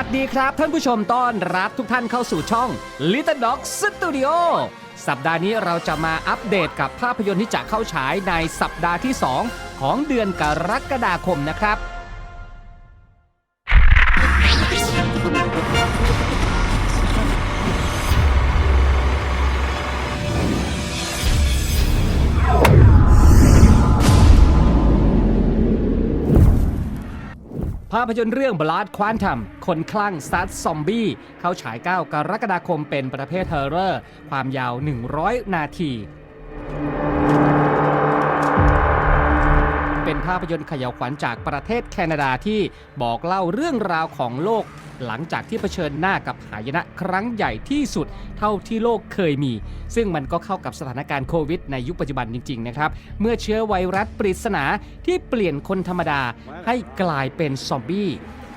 ัสดีครับ ท่านผู้ชมต้อนรับทุกท่านเข้าสู่ช่อง Little Dog Studio สัปดาห์นี้เราจะมาอัปเดตกับภาพยนตร์ที่จะเข้าฉายในสัปดาห์ที่ 2 ของเดือนกรกฎาคมนะครับาพยนตร์เรื่อง Blood Quantum คนคลั่งซัดซอมบี้ เข้าฉาย 9 กรกฎาคมเป็นประเภทเฮอร์เรอร์ ความยาว 100 นาที เป็นภาพยนตร์ขยาวขวัญจากประเทศแคนาดาที่บอกเล่าเรื่องราวของโลก หลังจากที่เผชิญหน้ากับหายนะครั้งใหญ่ที่สุดเท่าที่โลกเคยมี ซึ่งมันก็เข้ากับสถานการณ์โควิดในยุคปัจจุบันจริงๆนะครับ เมื่อเชื้อไวรัสปริศนาที่เปลี่ยนคนธรรมดาให้กลายเป็นซอมบี้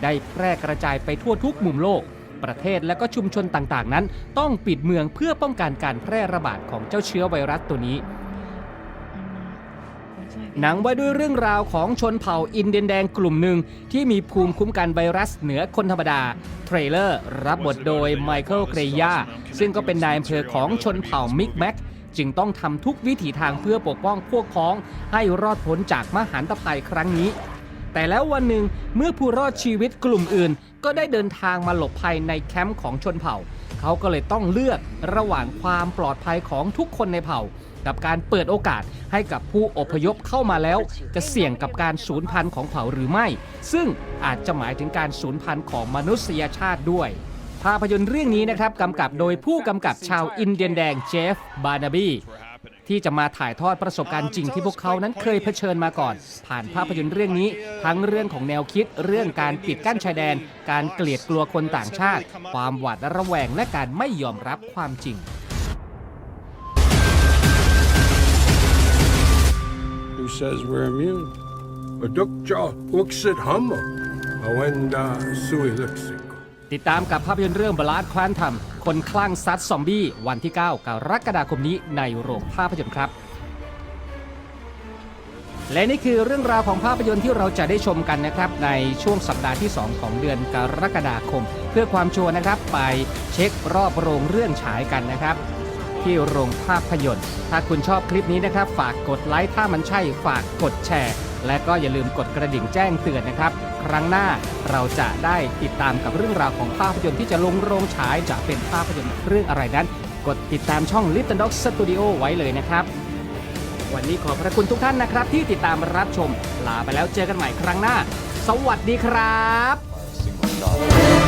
ได้แพร่กระจายไปทั่วทุกมุมโลก ประเทศและก็ชุมชนต่างๆ นั้น ต้องปิดเมืองเพื่อป้องกันการแพร่ระบาดของเจ้าเชื้อไวรัสตัวนี้ หนังว่าด้วยเรื่องราวของชนเผ่าอินเดียนแดงกลุ่มหนึ่ง ที่มีภูมิคุ้มกันไวรัสเหนือคนธรรมดา เทรลเลอร์รับบทโดยไมเคิลเกรยาซึ่งก็เป็นนายอำเภอของชนเผ่ามิกแม็กจึงต้องทำทุกวิถีทางเพื่อปกป้องพวกพ้อง ให้รอดพ้นจากมหันตภัยครั้งนี้ แต่แล้ววันหนึ่งเมื่อผู้รอดชีวิตกลุ่มอื่น ก็ได้เดินทางมาหลบภัยในแคมป์ของชนเผ่า เขาก็เลยต้องเลือกระหว่างความปลอดภัยของทุกคนในเผ่า กับการเปิดโอกาสให้กับผู้อพยพเข้ามาแล้ว จะเสี่ยงกับการสูญพันธุ์ของเผ่าหรือไม่ ซึ่งอาจจะหมายถึงการสูญพันธุ์ของมนุษยชาติด้วยภาพยนตร์เรื่องนี้นะครับกำกับโดยผู้กำกับชาวอินเดียนแดงเจฟบานาบี ที่จะมาถ่ายทอดประสบการณ์จริงที่พวกเขานั้นเคยเผชิญมาก่อน ผ่านภาพยนตร์เรื่องนี้ ทั้งเรื่องของแนวคิด เรื่องการปิดกั้นชายแดน การเกลียดกลัวคนต่างชาติ ความหวาดระแวงและการไม่ยอมรับความจริง Who says we're immune? Adukja uksit hammo. Awenda sui luxico. ติดตามกับภาพยนตร์เรื่องบลาดคลานทัม คนคลั่งซัดซอมบี้ วันที่ 9 กรกฎาคมนี้ในโรงภาพยนตร์ครับ และนี่คือเรื่องราวของภาพยนตร์ที่เราจะได้ชมกันนะครับ ในช่วงสัปดาห์ที่ 2 ของเดือนกรกฎาคม เพื่อความชัวร์นะครับ ไปเช็ครอบโรงเรื่องฉายกันนะครับ ที่โรงภาพยนตร์ ถ้าคุณชอบคลิปนี้นะครับ ฝากกดไลค์ถ้ามันใช่ฝากกดแชร์ และก็อย่าลืมกดกระดิ่งแจ้งเตือนนะครับ ครั้งหน้าเราจะได้ติดตามกับเรื่องราวของภาพยนตร์ที่จะลงโรงฉายจะเป็นภาพยนตร์เรื่องอะไรนั้น กดติดตามช่อง Little Dog Studio ไว้เลยนะครับ วันนี้ขอบพระคุณทุกท่านนะครับ ที่ติดตามรับชม ลาไปแล้วเจอกันใหม่ครั้งหน้า สวัสดีครับ